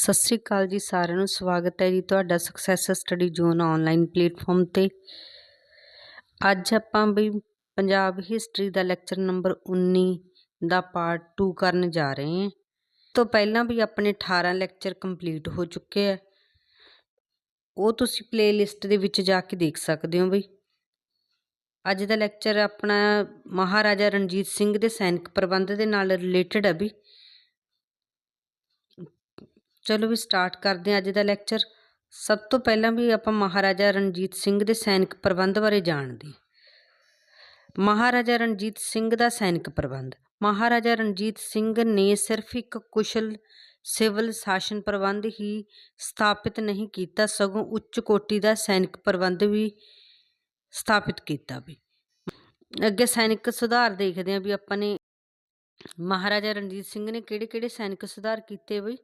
ਸਤਿ ਸ੍ਰੀ ਅਕਾਲ ਜੀ ਸਾਰਿਆਂ ਨੂੰ, ਸਵਾਗਤ ਹੈ ਜੀ ਤੁਹਾਡਾ success study zone online platform ਤੇ। ਅੱਜ ਆਪਾਂ ਵੀ ਪੰਜਾਬ ਹਿਸਟਰੀ ਦਾ ਲੈਕਚਰ ਨੰਬਰ 19 ਦਾ ਪਾਰਟ 2 ਕਰਨ ਜਾ ਰਹੇ ਹਾਂ। ਤੋਂ ਪਹਿਲਾਂ ਵੀ ਆਪਣੇ 18 ਲੈਕਚਰ ਕੰਪਲੀਟ ਹੋ ਚੁੱਕੇ ਆ। ਉਹ ਤੁਸੀਂ ਪਲੇਲਿਸਟ ਦੇ ਵਿੱਚ ਜਾ ਕੇ ਦੇਖ ਸਕਦੇ ਹੋ ਬਈ। ਅੱਜ ਦਾ ਲੈਕਚਰ ਆਪਣਾ ਮਹਾਰਾਜਾ ਰਣਜੀਤ ਸਿੰਘ ਦੇ ਸੈਨਿਕ ਪ੍ਰਬੰਧ ਦੇ ਨਾਲ ਰਿਲੇਟਡ ਹੈ ਵੀ ਚਲੋ ਵੀ ਸਟਾਰਟ ਕਰਦੇ ਹਾਂ ਅੱਜ ਦਾ ਲੈਕਚਰ ਸਭ ਤੋਂ ਪਹਿਲਾਂ ਵੀ ਆਪਾਂ ਮਹਾਰਾਜਾ ਰਣਜੀਤ ਸਿੰਘ ਦੇ ਸੈਨਿਕ ਪ੍ਰਬੰਧ ਬਾਰੇ ਜਾਣਦੇ ਮਹਾਰਾਜਾ ਰਣਜੀਤ ਸਿੰਘ ਦਾ ਸੈਨਿਕ ਪ੍ਰਬੰਧ। ਮਹਾਰਾਜਾ ਰਣਜੀਤ ਸਿੰਘ ਨੇ ਸਿਰਫ ਇੱਕ ਕੁਸ਼ਲ ਸਿਵਲ ਸ਼ਾਸਨ ਪ੍ਰਬੰਧ ਹੀ ਸਥਾਪਿਤ ਨਹੀਂ ਕੀਤਾ, ਸਗੋਂ ਉੱਚ ਕੋਟੀ ਦਾ ਸੈਨਿਕ ਪ੍ਰਬੰਧ ਵੀ ਸਥਾਪਿਤ ਕੀਤਾ ਵੀ। ਅੱਗੇ ਸੈਨਿਕ ਸੁਧਾਰ ਦੇਖਦੇ ਹਾਂ ਵੀ ਆਪਾਂ ਨੇ ਮਹਾਰਾਜਾ ਰਣਜੀਤ ਸਿੰਘ ਨੇ ਕਿਹੜੇ ਕਿਹੜੇ ਸੈਨਿਕ ਸੁਧਾਰ ਕੀਤੇ ਬਈ।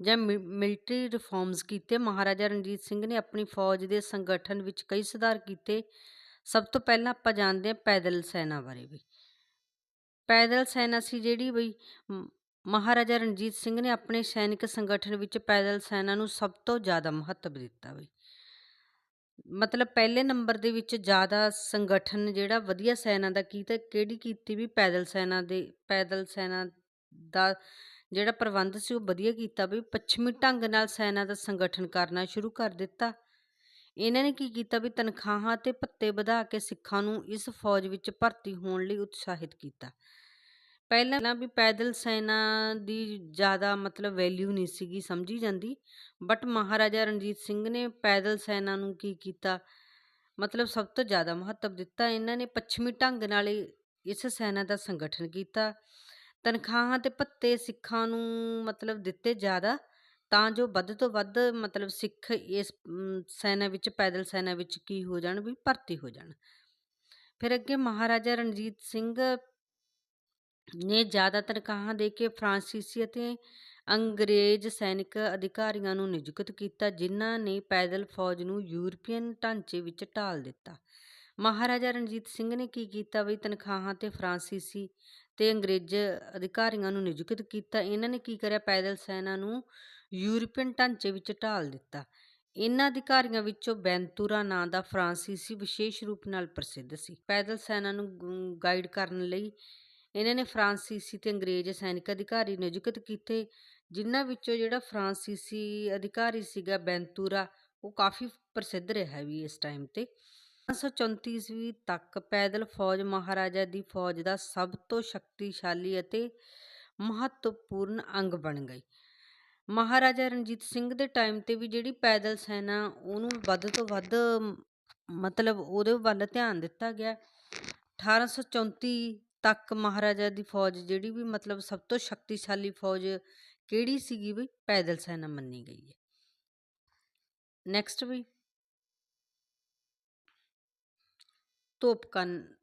ਜਾਂ ਮਿਲਟਰੀ ਰਿਫਾਰਮਸ ਕੀਤੇ, ਮਹਾਰਾਜਾ ਰਣਜੀਤ ਸਿੰਘ ਨੇ ਆਪਣੀ ਫੌਜ ਦੇ ਸੰਗਠਨ ਵਿੱਚ ਕਈ ਸੁਧਾਰ ਕੀਤੇ। ਸਭ ਤੋਂ ਪਹਿਲਾਂ ਆਪਾਂ ਜਾਣਦੇ ਹਾਂ ਪੈਦਲ ਸੈਨਾ ਬਾਰੇ ਵੀ। ਪੈਦਲ ਸੈਨਾ ਸੀ ਜਿਹੜੀ ਬਈ ਮਹਾਰਾਜਾ ਰਣਜੀਤ ਸਿੰਘ ਨੇ ਆਪਣੇ ਸੈਨਿਕ ਸੰਗਠਨ ਵਿੱਚ ਪੈਦਲ ਸੈਨਾ ਨੂੰ ਸਭ ਤੋਂ ਜ਼ਿਆਦਾ ਮਹੱਤਵ ਦਿੱਤਾ ਬਈ। ਮਤਲਬ ਪਹਿਲੇ ਨੰਬਰ ਦੇ ਵਿੱਚ ਜ਼ਿਆਦਾ ਸੰਗਠਨ ਜਿਹੜਾ ਵਧੀਆ ਸੈਨਾ ਦਾ ਕੀਤਾ, ਕਿਹੜੀ ਕੀਤੀ ਵੀ ਪੈਦਲ ਸੈਨਾ ਦੇ, ਪੈਦਲ ਸੈਨਾ ਦਾ ਜਿਹੜਾ ਪ੍ਰਬੰਧ ਸੀ ਉਹ ਵਧੀਆ ਕੀਤਾ ਵੀ ਪੱਛਮੀ ਢੰਗ ਨਾਲ ਸੈਨਾ ਦਾ ਸੰਗਠਨ ਕਰਨਾ ਸ਼ੁਰੂ ਕਰ ਦਿੱਤਾ। ਇਹਨਾਂ ਨੇ ਕੀ ਕੀਤਾ ਵੀ ਤਨਖਾਹਾਂ ਤੇ ਭੱਤੇ ਵਧਾ ਕੇ ਸਿੱਖਾਂ ਨੂੰ ਇਸ ਫੌਜ ਵਿੱਚ ਭਰਤੀ ਹੋਣ ਲਈ ਉਤਸ਼ਾਹਿਤ ਕੀਤਾ। ਪਹਿਲਾਂ ਵੀ ਪੈਦਲ ਸੈਨਾ ਦੀ ਜ਼ਿਆਦਾ ਮਤਲਬ ਵੈਲਿਊ ਨਹੀਂ ਸੀਗੀ ਸਮਝੀ ਜਾਂਦੀ ਬਟ ਮਹਾਰਾਜਾ ਰਣਜੀਤ ਸਿੰਘ ਨੇ ਪੈਦਲ ਸੈਨਾ ਨੂੰ ਕੀ ਕੀਤਾ? ਮਤਲਬ ਸਭ ਤੋਂ ਜ਼ਿਆਦਾ ਮਹੱਤਵ ਦਿੱਤਾ। ਇਹਨਾਂ ਨੇ ਪੱਛਮੀ ਢੰਗ ਨਾਲ ਇਸ ਸੈਨਾ ਦਾ ਸੰਗਠਨ ਕੀਤਾ। ਤਨਖਾਹਾਂ ਅਤੇ ਭੱਤੇ ਸਿੱਖਾਂ ਨੂੰ ਮਤਲਬ ਦਿੱਤੇ ਜ਼ਿਆਦਾ, ਤਾਂ ਜੋ ਵੱਧ ਤੋਂ ਵੱਧ ਮਤਲਬ ਸਿੱਖ ਇਸ ਸੈਨਾ ਵਿੱਚ, ਪੈਦਲ ਸੈਨਾ ਵਿੱਚ ਕੀ ਹੋ ਜਾਣ, ਵੀ ਭਰਤੀ ਹੋ ਜਾਣ। ਫਿਰ ਅੱਗੇ ਮਹਾਰਾਜਾ ਰਣਜੀਤ ਸਿੰਘ ਨੇ ਜ਼ਿਆਦਾ ਤਨਖਾਹਾਂ ਦੇ ਕੇ ਫਰਾਂਸੀਸੀ ਅਤੇ ਅੰਗਰੇਜ਼ ਸੈਨਿਕ ਅਧਿਕਾਰੀਆਂ ਨੂੰ ਨਿਯੁਕਤ ਕੀਤਾ, ਜਿਨ੍ਹਾਂ ਨੇ ਪੈਦਲ ਫੌਜ ਨੂੰ ਯੂਰਪੀਅਨ ਢਾਂਚੇ ਵਿੱਚ ਢਾਲ ਦਿੱਤਾ। ਮਹਾਰਾਜਾ ਰਣਜੀਤ ਸਿੰਘ ਨੇ ਕੀ ਕੀਤਾ ਵੀ ਤਨਖਾਹਾਂ ਤੇ ਫਰਾਂਸੀਸੀ ਤੇ ਅੰਗਰੇਜ਼ ਅਧਿਕਾਰੀਆਂ ਨੂੰ ਨਿਯੁਕਤ ਕੀਤਾ। ਇਹਨਾਂ ਨੇ ਕੀ ਕਰਿਆ? ਪੈਦਲ ਸੈਨਾ ਨੂੰ ਯੂਰਪੀਅਨ ਢਾਂਚੇ ਵਿੱਚ ਢਾਲ ਦਿੱਤਾ। ਇਹਨਾਂ ਅਧਿਕਾਰੀਆਂ ਵਿੱਚੋਂ ਬੈਂਤੂਰਾ ਨਾਂ ਦਾ ਫਰਾਂਸੀਸੀ ਵਿਸ਼ੇਸ਼ ਰੂਪ ਨਾਲ ਪ੍ਰਸਿੱਧ ਸੀ। ਪੈਦਲ ਸੈਨਾ ਨੂੰ ਗਾਈਡ ਕਰਨ ਲਈ ਇਹਨਾਂ ਨੇ ਫਰਾਂਸੀਸੀ ਤੇ ਅੰਗਰੇਜ਼ ਸੈਨਿਕ ਅਧਿਕਾਰੀ ਨਿਯੁਕਤ ਕੀਤੇ, ਜਿਨ੍ਹਾਂ ਵਿੱਚੋਂ ਜਿਹੜਾ ਫਰਾਂਸੀਸੀ ਅਧਿਕਾਰੀ ਸੀਗਾ ਬੈਂਤੂਰਾ, ਉਹ ਕਾਫੀ ਪ੍ਰਸਿੱਧ ਰਿਹਾ ਵੀ ਇਸ ਟਾਈਮ ਤੇ। 1934 ਈਸਵੀ ਤੱਕ ਪੈਦਲ ਫੌਜ ਮਹਾਰਾਜਾ ਦੀ ਫੌਜ ਦਾ ਸਭ ਤੋਂ ਸ਼ਕਤੀਸ਼ਾਲੀ ਅਤੇ ਮਹੱਤਵਪੂਰਨ ਅੰਗ ਬਣ ਗਈ। ਮਹਾਰਾਜਾ ਰਣਜੀਤ ਸਿੰਘ ਦੇ ਟਾਈਮ ਤੇ ਵੀ ਜਿਹੜੀ ਪੈਦਲ ਸੈਨਾ ਉਹਨੂੰ ਵੱਧ ਤੋਂ ਵੱਧ ਮਤਲਬ ਉਹਦੇ ਵੱਲ ਧਿਆਨ ਦਿੱਤਾ ਗਿਆ। 1834 ਤੱਕ ਮਹਾਰਾਜਾ ਦੀ ਫੌਜ ਜਿਹੜੀ ਵੀ ਮਤਲਬ ਸਭ ਤੋਂ ਸ਼ਕਤੀਸ਼ਾਲੀ ਫੌਜ ਕਿਹੜੀ ਸੀਗੀ ਵੀ ਪੈਦਲ ਸੈਨਾ ਮੰਨੀ ਗਈ ਹੈ। ਨੈਕਸਟ ਵੀ ਤੋਪਕਨ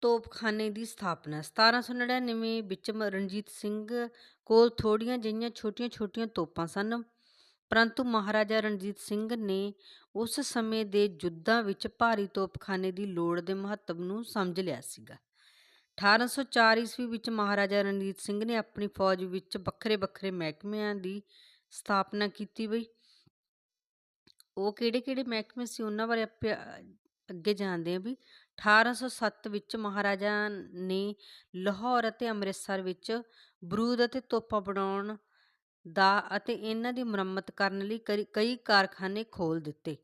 ਤੋਪਖਾਨੇ ਦੀ ਸਥਾਪਨਾ 1799 ਵਿੱਚ ਰਣਜੀਤ ਸਿੰਘ ਕੋਲ ਥੋੜੀਆਂ ਜਿਹੀਆਂ ਛੋਟੀਆਂ-ਛੋਟੀਆਂ ਤੋਪਾਂ ਸਨ, ਪਰੰਤੂ ਮਹਾਰਾਜਾ ਰਣਜੀਤ ਸਿੰਘ ਨੇ ਉਸ ਸਮੇਂ ਦੇ ਯੁੱਧਾਂ ਵਿੱਚ ਭਾਰੀ ਤੋਪਖਾਨੇ ਦੀ ਲੋੜ ਦੇ ਮਹੱਤਵ ਨੂੰ ਸਮਝ ਲਿਆ ਸੀਗਾ। 1804 ਈਸਵੀ ਵਿੱਚ ਮਹਾਰਾਜਾ ਰਣਜੀਤ ਸਿੰਘ ਨੇ ਆਪਣੀ ਫੌਜ ਵਿੱਚ ਵੱਖਰੇ-ਵੱਖਰੇ ਮਹਿਕਮਿਆਂ ਦੀ ਸਥਾਪਨਾ ਕੀਤੀ ਬਈ। ਉਹ ਕਿਹੜੇ-ਕਿਹੜੇ ਮਹਿਕਮੇ ਸੀ? ਉਹਨਾਂ ਬਾਰੇ ਆਪਾਂ ਅੱਗੇ ਜਾਣਦੇ ਹਾਂ ਵੀ 1807 ਵਿੱਚ ਮਹਾਰਾਜਾ ਨੇ ਲਾਹੌਰ ਅਤੇ ਅੰਮ੍ਰਿਤਸਰ ਵਿੱਚ ਬਰੂਦ ਅਤੇ ਤੋਪਾ ਬਣਾਉਣ ਦਾ ਅਤੇ ਇਹਨਾਂ ਦੀ ਮੁਰੰਮਤ ਕਰਨ ਲਈ ਕਈ ਕਾਰਖਾਨੇ ਖੋਲ ਦਿੱਤੇ।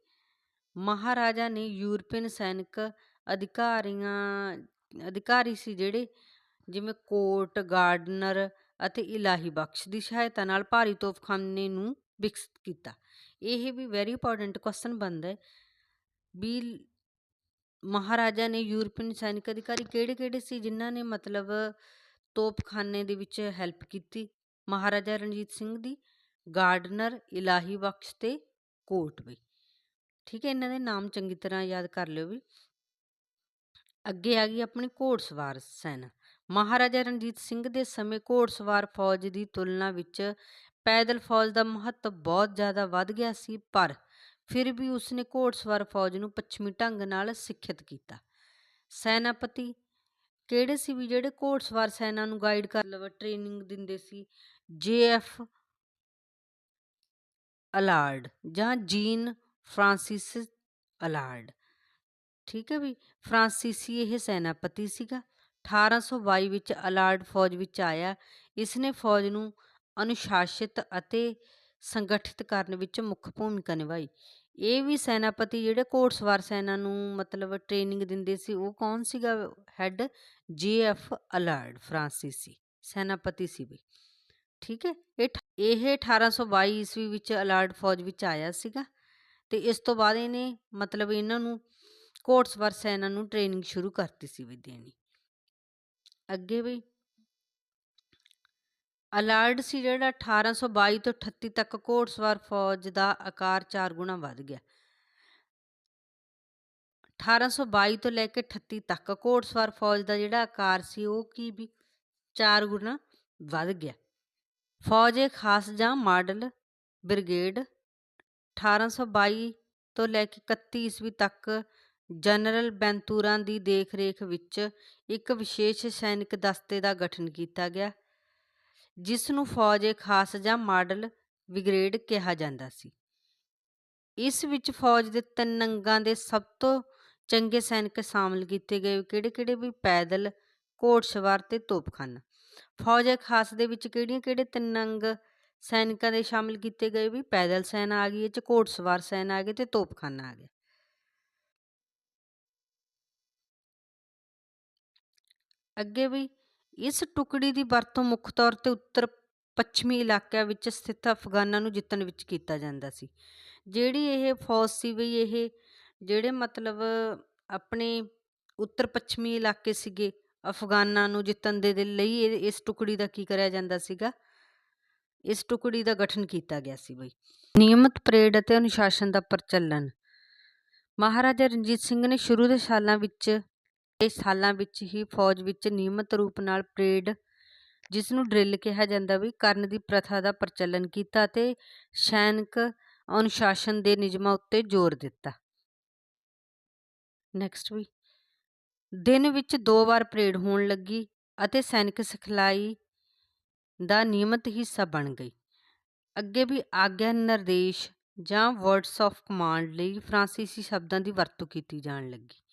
ਮਹਾਰਾਜਾ ਨੇ ਯੂਰਪੀਅਨ ਸੈਨਿਕ ਅਧਿਕਾਰੀਆਂ, ਅਧਿਕਾਰੀ ਸੀ ਜਿਹੜੇ ਜਿਵੇਂ ਕੋਟ ਗਾਰਡਨਰ ਅਤੇ ਇਲਾਹੀ ਬਖਸ਼ ਦੀ ਸਹਾਇਤਾ ਨਾਲ ਭਾਰੀ ਤੋਪਖਾਨੇ ਨੂੰ ਵਿਕਸਿਤ ਕੀਤਾ। ਇਹ ਵੀ ਵੈਰੀ ਇੰਪੋਰਟੈਂਟ ਕੁਐਸਚਨ ਬਣਦਾ ਹੈ ਵੀ ਮਹਾਰਾਜਾ ਨੇ ਯੂਰਪੀਅਨ ਸੈਨਿਕ ਅਧਿਕਾਰੀ ਕਿਹੜੇ-ਕਿਹੜੇ ਸੀ ਜਿਨ੍ਹਾਂ ਨੇ ਮਤਲਬ ਤੋਪਖਾਨੇ ਦੇ ਵਿੱਚ ਹੈਲਪ ਕੀਤੀ? ਮਹਾਰਾਜਾ ਰਣਜੀਤ ਸਿੰਘ ਦੀ, ਗਾਰਡਨਰ ਇਲਾਹੀ ਬਖਸ਼ ਤੇ ਕੋਟ ਵੀ। ਠੀਕ ਹੈ, ਇਹਨਾਂ ਦੇ ਨਾਮ ਚੰਗੀ ਤਰ੍ਹਾਂ ਯਾਦ ਕਰ ਲਿਓ ਵੀ। ਅੱਗੇ ਆ ਗਈ ਆਪਣੀ ਘੋੜਸਵਾਰ ਸੈਨਾ। ਮਹਾਰਾਜਾ ਰਣਜੀਤ ਸਿੰਘ ਦੇ ਸਮੇਂ ਘੋੜਸਵਾਰ ਫੌਜ ਦੀ ਤੁਲਨਾ ਵਿੱਚ ਪੈਦਲ ਫੌਜ ਦਾ ਮਹੱਤਵ ਬਹੁਤ ਜ਼ਿਆਦਾ ਵੱਧ ਗਿਆ ਸੀ, ਪਰ ਫਿਰ ਵੀ ਉਸਨੇ ਘੋੜਸਵਾਰ ਫੌਜ ਨੂੰ ਪੱਛਮੀ ਢੰਗ ਨਾਲ ਸਿੱਖਿਅਤ ਕੀਤਾ। ਸੈਨਾਪਤੀ ਕਿਹੜੇ ਸੀ ਵੀ ਜਿਹੜੇ ਘੋੜਸਵਾਰ ਸੈਨਾ ਨੂੰ ਗਾਈਡ ਕਰ ਲਵ ਟ੍ਰੇਨਿੰਗ ਦਿੰਦੇ ਸੀ? ਜੇਐਫ ਅਲਾਰਡ ਜਾਂ ਜੀਨ ਫਰਾਂਸਿਸ ਅਲਾਰਡ। ਠੀਕ ਹੈ ਵੀ ਫਰਾਂਸੀਸੀ ਇਹ ਸੈਨਾਪਤੀ ਸੀਗਾ। 1822 ਵਿੱਚ ਅਲਾਰਡ ਫੌਜ ਵਿੱਚ ਆਇਆ। ਇਸ ਨੇ ਫੌਜ ਨੂੰ ਅਨੁਸ਼ਾਸਿਤ ਅਤੇ ਸੰਗਠਿਤ ਕਰਨ ਵਿੱਚ ਮੁੱਖ ਭੂਮਿਕਾ ਨਿਭਾਈ। ਇਹ ਵੀ ਸੈਨਾਪਤੀ ਜਿਹੜੇ ਘੋੜਸਵਾਰ ਸੈਨਾ ਨੂੰ ਮਤਲਬ ਟ੍ਰੇਨਿੰਗ ਦਿੰਦੇ ਸੀ, ਉਹ ਕੌਣ ਸੀਗਾ? ਹੈੱਡ ਜੀਐਫ ਅਲਾਰਡ ਫਰਾਂਸੀਸੀ ਸੈਨਾਪਤੀ ਸੀ ਵੀ। ਠੀਕ ਹੈ? ਇਹ ਠ- ਇਹ 1822 ਈਸਵੀ ਵਿੱਚ ਅਲਾਰਡ ਫੌਜ ਵਿੱਚ ਆਇਆ ਸੀਗਾ ਤੇ ਇਸ ਤੋਂ ਬਾਅਦ ਇਹਨੇ ਮਤਲਬ ਇਹਨਾਂ ਨੂੰ ਘੋੜਸਵਾਰ ਸੈਨਾ ਨੂੰ ਟ੍ਰੇਨਿੰਗ ਸ਼ੁਰੂ ਕਰਤੀ ਸੀ ਵੀ ਦੇਣੀ। ਅੱਗੇ ਵੀ ਅਲਾਰਡ ਸੀ ਜਿਹੜਾ 1822 ਤੋਂ 38 ਤੱਕ ਘੋੜਸਵਾਰ ਫੌਜ ਦਾ ਆਕਾਰ 4 ਗੁਣਾ ਵੱਧ ਗਿਆ। 1822 ਤੋਂ ਲੈ ਕੇ 38 ਤੱਕ ਘੋੜਸਵਾਰ ਫੌਜ ਦਾ ਜਿਹੜਾ ਆਕਾਰ ਸੀ ਉਹ ਕੀ ਵੀ 4 ਗੁਣਾ ਵੱਧ ਗਿਆ। ਫੌਜ ਇਹ ਖਾਸ ਜਾਂ ਮਾਡਲ, ਬ੍ਰਿਗੇਡ 1822 ਤੋਂ ਲੈ ਕੇ 31 ਈਸਵੀ ਤੱਕ ਜਨਰਲ ਬੈਂਤੂਰਾਂ ਦੀ ਦੇਖਰੇਖ ਵਿੱਚ ਇੱਕ ਵਿਸ਼ੇਸ਼ ਸੈਨਿਕ ਦਸਤੇ ਦਾ ਗਠਨ ਕੀਤਾ ਗਿਆ। ਜਿਸ ਨੂੰ ਫੌਜ ਏ ਖਾਸ ਜਾਂ ਮਾਡਲ ਬ੍ਰਿਗੇਡ ਕਿਹਾ ਜਾਂਦਾ ਸੀ। ਇਸ ਵਿੱਚ ਫੌਜ ਦੇ ਤਿੰਨ ਅੰਗਾਂ ਦੇ ਸਭ ਤੋਂ ਚੰਗੇ ਸੈਨਿਕ ਸ਼ਾਮਲ ਕੀਤੇ ਗਏ ਕਿਹੜੇ-ਕਿਹੜੇ ਵੀ ਪੈਦਲ, ਘੋੜਸਵਾਰ ਤੇ ਤੋਪਖਾਨਾ। ਫੌਜ ਏ ਖਾਸ ਦੇ ਵਿੱਚ ਕਿਹੜੀਆਂ-ਕਿਹੜੇ ਤਿੰਨ ਅੰਗ ਸੈਨਿਕਾਂ ਦੇ ਸ਼ਾਮਲ ਕੀਤੇ ਗਏ ਵੀ ਪੈਦਲ ਸੈਨਾ ਆ ਗਈ ਇਹ ਚ ਘੋੜਸਵਾਰ ਸੈਨਾ ਆ ਗਈ ਤੇ ਤੋਪਖਾਨਾ ਆ ਗਿਆ। ਅੱਗੇ ਵੀ ਇਸ ਟੁਕੜੀ ਦੀ ਵਰਤੋਂ ਮੁੱਖ ਤੌਰ ਤੇ ਉੱਤਰ ਪੱਛਮੀ ਇਲਾਕਿਆਂ ਵਿੱਚ ਸਥਿਤ ਅਫਗਾਨਾਂ ਨੂੰ ਜਿੱਤਣ ਵਿੱਚ ਕੀਤਾ ਜਾਂਦਾ ਸੀ। ਜਿਹੜੀ ਇਹ ਫੌਜ ਸੀ ਵੀ ਇਹ ਜਿਹੜੇ ਮਤਲਬ ਆਪਣੇ ਉੱਤਰ ਪੱਛਮੀ ਇਲਾਕੇ ਸੀਗੇ ਅਫਗਾਨਾਂ ਨੂੰ ਜਿੱਤਣ ਦੇ ਦੇ ਲਈ ਇਹ- ਇਸ ਟੁਕੜੀ ਦਾ ਕੀ ਕਰਿਆ ਜਾਂਦਾ ਸੀਗਾ? ਇਸ ਟੁਕੜੀ ਦਾ ਗਠਨ ਕੀਤਾ ਗਿਆ ਸੀ ਬਈ। ਨਿਯਮਤ ਪਰੇਡ ਅਤੇ ਅਨੁਸ਼ਾਸਨ ਦਾ ਪ੍ਰਚਲਨ। ਮਹਾਰਾਜਾ ਰਣਜੀਤ ਸਿੰਘ ਨੇ ਸ਼ੁਰੂ ਦੇ ਸਾਲਾਂ ਵਿੱਚ ਇਹ ਸਾਲਾਂ ਵਿੱਚ ਹੀ ਫੌਜ ਵਿੱਚ ਨਿਯਮਤ ਰੂਪ ਨਾਲ ਪਰੇਡ ਜਿਸ ਨੂੰ ਡਰਿੱਲ ਕਿਹਾ ਜਾਂਦਾ ਵੀ ਕਰਨ ਦੀ ਪ੍ਰਥਾ ਦਾ ਪ੍ਰਚਲਨ ਕੀਤਾ ਅਤੇ ਸੈਨਿਕ ਅਨੁਸ਼ਾਸਨ ਦੇ ਨਿਯਮਾਂ ਉੱਤੇ ਜ਼ੋਰ ਦਿੱਤਾ। ਨੈਕਸਟ ਵੀ। ਦਿਨ ਵਿੱਚ ਦੋ ਵਾਰ ਪਰੇਡ ਹੋਣ ਲੱਗੀ ਅਤੇ ਸੈਨਿਕ ਸਿਖਲਾਈ ਦਾ ਨਿਯਮਤ ਹਿੱਸਾ ਬਣ ਗਈ। ਅੱਗੇ ਵੀ ਆਗਿਆ ਨਿਰਦੇਸ਼ ਜਾਂ ਵਰਡਸ ਆਫ ਕਮਾਂਡ ਲਈ ਫਰਾਂਸੀਸੀ ਸ਼ਬਦਾਂ ਦੀ ਵਰਤੋਂ ਕੀਤੀ ਜਾਣ ਲੱਗੀ।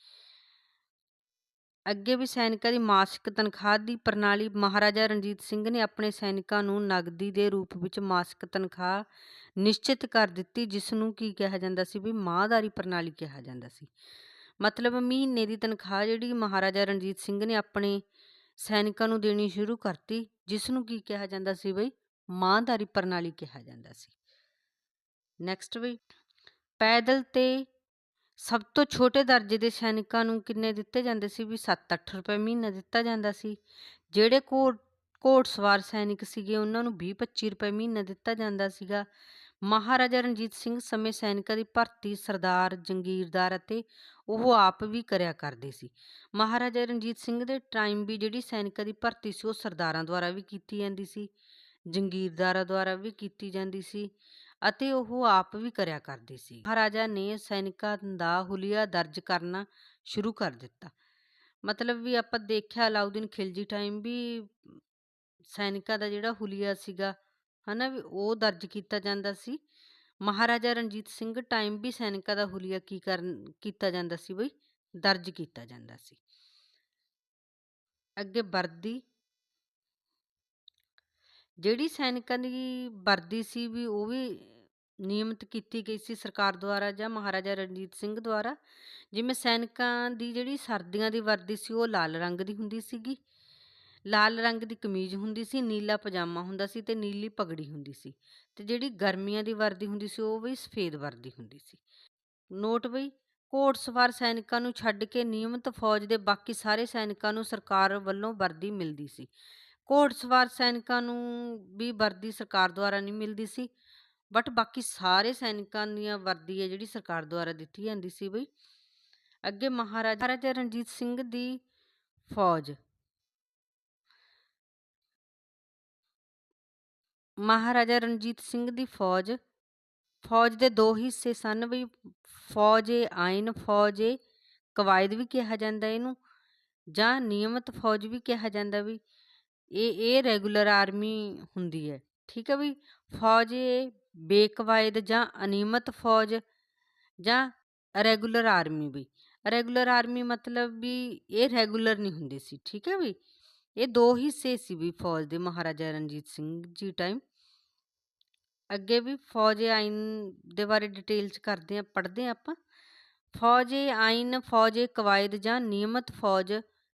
ਅੱਗੇ ਵੀ ਸੈਨਿਕਾਂ ਦੀ ਮਾਸਿਕ ਤਨਖਾਹ ਦੀ ਪ੍ਰਣਾਲੀ, ਮਹਾਰਾਜਾ ਰਣਜੀਤ ਸਿੰਘ ਨੇ ਆਪਣੇ ਸੈਨਿਕਾਂ ਨੂੰ ਨਗਦੀ ਦੇ ਰੂਪ ਵਿੱਚ ਮਾਸਿਕ ਤਨਖਾਹ ਨਿਸ਼ਚਿਤ ਕਰ ਦਿੱਤੀ, ਜਿਸ ਨੂੰ ਕੀ ਕਿਹਾ ਜਾਂਦਾ ਸੀ ਵੀ ਮਾਹਦਾਰੀ ਪ੍ਰਣਾਲੀ ਕਿਹਾ ਜਾਂਦਾ ਸੀ। ਮਤਲਬ ਮਹੀਨੇ ਦੀ ਤਨਖਾਹ ਜਿਹੜੀ ਮਹਾਰਾਜਾ ਰਣਜੀਤ ਸਿੰਘ ਨੇ ਆਪਣੇ ਸੈਨਿਕਾਂ ਨੂੰ ਦੇਣੀ ਸ਼ੁਰੂ ਕਰਤੀ, ਜਿਸ ਨੂੰ ਕੀ ਕਿਹਾ ਜਾਂਦਾ ਸੀ ਬਈ, ਮਾਹਦਾਰੀ ਪ੍ਰਣਾਲੀ ਕਿਹਾ ਜਾਂਦਾ ਸੀ। ਨੈਕਸਟ ਵੀ ਪੈਦਲ ਤੇ ਸਭ ਤੋਂ ਛੋਟੇ ਦਰਜੇ ਦੇ ਸੈਨਿਕਾਂ ਨੂੰ ਕਿੰਨੇ ਦਿੱਤੇ ਜਾਂਦੇ ਸੀ? ਵੀ 7-8 ਰੁਪਏ ਮਹੀਨਾ ਦਿੱਤਾ ਜਾਂਦਾ ਸੀ। ਜਿਹੜੇ ਘੋੜ ਘੋੜਸਵਾਰ ਸੈਨਿਕ ਸੀਗੇ, ਉਹਨਾਂ ਨੂੰ 20-25 ਰੁਪਏ ਮਹੀਨਾ ਦਿੱਤਾ ਜਾਂਦਾ ਸੀਗਾ। ਮਹਾਰਾਜਾ ਰਣਜੀਤ ਸਿੰਘ ਸਮੇਂ ਸੈਨਿਕਾਂ ਦੀ ਭਰਤੀ ਸਰਦਾਰ, ਜੰਗੀਰਦਾਰ ਅਤੇ ਉਹ ਆਪ ਵੀ ਕਰਿਆ ਕਰਦੇ ਸੀ। ਮਹਾਰਾਜਾ ਰਣਜੀਤ ਸਿੰਘ ਦੇ ਟਾਈਮ ਵੀ ਜਿਹੜੀ ਸੈਨਿਕਾਂ ਦੀ ਭਰਤੀ ਸੀ, ਉਹ ਸਰਦਾਰਾਂ ਦੁਆਰਾ ਵੀ ਕੀਤੀ ਜਾਂਦੀ ਸੀ, ਜੰਗੀਰਦਾਰਾਂ ਦੁਆਰਾ ਵੀ ਕੀਤੀ ਜਾਂਦੀ ਸੀ। ਅਤੇ ਉਹ ਆਪ ਵੀ ਕਰਿਆ ਕਰਦੀ ਸੀ। ਮਹਾਰਾਜਾ ਨੇ ਸੈਨਿਕਾਂ ਦਾ ਹੁਲੀਆ ਦਰਜ ਕਰਨਾ ਸ਼ੁਰੂ ਕਰ ਦਿੱਤਾ। ਮਤਲਬ ਵੀ ਆਪਾਂ ਦੇਖਿਆ ਅਲਾਉਦੀਨ ਖਿਲਜੀ ਟਾਈਮ ਵੀ ਸੈਨਿਕਾਂ ਦਾ ਜਿਹੜਾ ਹੁਲੀਆ ਸੀਗਾ, ਹਨਾ ਵੀ ਉਹ ਦਰਜ ਕੀਤਾ ਜਾਂਦਾ ਸੀ। ਮਹਾਰਾਜਾ ਰਣਜੀਤ ਸਿੰਘ ਟਾਈਮ ਵੀ ਸੈਨਿਕਾਂ ਦਾ ਹੁਲੀਆ ਕੀ ਕਰਨ, ਕੀਤਾ ਜਾਂਦਾ ਸੀ ਬਈ? ਦਰਜ ਕੀਤਾ ਜਾਂਦਾ ਸੀ। ਅੱਗੇ ਵਰਦੀ। ਜਿਹੜੀ ਸੈਨਿਕਾਂ ਦੀ ਵਰਦੀ ਸੀ ਵੀ ਉਹ ਵੀ ਨਿਯਮਿਤ ਕੀਤੀ ਗਈ ਸੀ ਸਰਕਾਰ ਦੁਆਰਾ ਜਾਂ ਮਹਾਰਾਜਾ ਰਣਜੀਤ ਸਿੰਘ ਦੁਆਰਾ, ਜਿਵੇਂ ਸੈਨਿਕਾਂ ਦੀ ਜਿਹੜੀ ਸਰਦੀਆਂ ਦੀ ਵਰਦੀ ਸੀ ਉਹ ਲਾਲ ਰੰਗ ਦੀ ਹੁੰਦੀ ਸੀਗੀ। ਲਾਲ ਰੰਗ ਦੀ ਕਮੀਜ਼ ਹੁੰਦੀ ਸੀ, ਨੀਲਾ ਪਜਾਮਾ ਹੁੰਦਾ ਸੀ ਤੇ ਨੀਲੀ ਪਗੜੀ ਹੁੰਦੀ ਸੀ ਤੇ ਜਿਹੜੀ ਗਰਮੀਆਂ ਦੀ ਵਰਦੀ ਹੁੰਦੀ ਸੀ ਉਹ ਵੀ ਸਫੇਦ ਵਰਦੀ ਹੁੰਦੀ ਸੀ। ਨੋਟ ਬਈ, ਘੋੜਸਵਾਰ ਸੈਨਿਕਾਂ ਨੂੰ ਛੱਡ ਕੇ ਨਿਯਮਿਤ ਫੌਜ ਦੇ ਬਾਕੀ ਸਾਰੇ ਸੈਨਿਕਾਂ ਨੂੰ ਸਰਕਾਰ ਵੱਲੋਂ ਵਰਦੀ ਮਿਲਦੀ ਸੀ। ਘੋੜਸਵਾਰ ਸੈਨਿਕਾਂ ਨੂੰ ਵੀ ਵਰਦੀ ਸਰਕਾਰ ਦੁਆਰਾ ਨਹੀਂ ਮਿਲਦੀ ਸੀ। ਬਟ ਬਾਕੀ ਸਾਰੇ ਸੈਨਿਕਾਂ ਦੀਆਂ ਵਰਦੀ ਹੈ ਜਿਹੜੀ ਸਰਕਾਰ ਦੁਆਰਾ ਦਿੱਤੀ ਜਾਂਦੀ ਸੀ ਬਈ। ਅੱਗੇ ਮਹਾਰਾਜਾ ਮਹਾਰਾਜਾ ਰਣਜੀਤ ਸਿੰਘ ਦੀ ਫੌਜ। ਮਹਾਰਾਜਾ ਰਣਜੀਤ ਸਿੰਘ ਦੀ ਫੌਜ। ਫੌਜ ਦੇ ਦੋ ਹਿੱਸੇ ਸਨ ਵੀ ਫੌਜ ਏ ਆਇਨ, ਫੌਜ ਏ ਕਵਾਇਦ ਵੀ ਕਿਹਾ ਜਾਂਦਾ ਇਹਨੂੰ, ਜਾਂ ਨਿਯਮਤ ਫੌਜ ਵੀ ਕਿਹਾ ਜਾਂਦਾ ਵੀ ਇਹ ਇਹ ਰੈਗੂਲਰ ਆਰਮੀ ਹੁੰਦੀ ਹੈ। ਠੀਕ ਹੈ ਵੀ ਫੌਜ ਏ ਬੇਕਵਾਇਦ ਜਾਂ ਅਨਿਯਮਤ ਫੌਜ ਜਾਂ ਰੈਗੂਲਰ ਆਰਮੀ ਵੀ। ਰੈਗੂਲਰ ਆਰਮੀ ਮਤਲਬ ਵੀ ਇਹ ਰੈਗੂਲਰ ਨਹੀਂ ਹੁੰਦੇ ਸੀ, ਠੀਕ ਹੈ ਵੀ? ਇਹ ਦੋ ਹਿੱਸੇ ਸੀ ਵੀ ਫੌਜ ਦੇ, ਮਹਾਰਾਜਾ ਰਣਜੀਤ ਸਿੰਘ ਜੀ ਟਾਈਮ ਅੱਗੇ ਵੀ ਫੌਜ ਆਇਨ ਦੇ ਬਾਰੇ ਡਿਟੇਲ ਚ ਕਰਦੇ ਆ ਪੜ੍ਹਦੇ ਆ ਆਪਾਂ। ਫੌਜ ਆਇਨ ਫੌਜ ਕਵਾਇਦ ਜਾਂ ਨਿਯਮਤ ਫੌਜ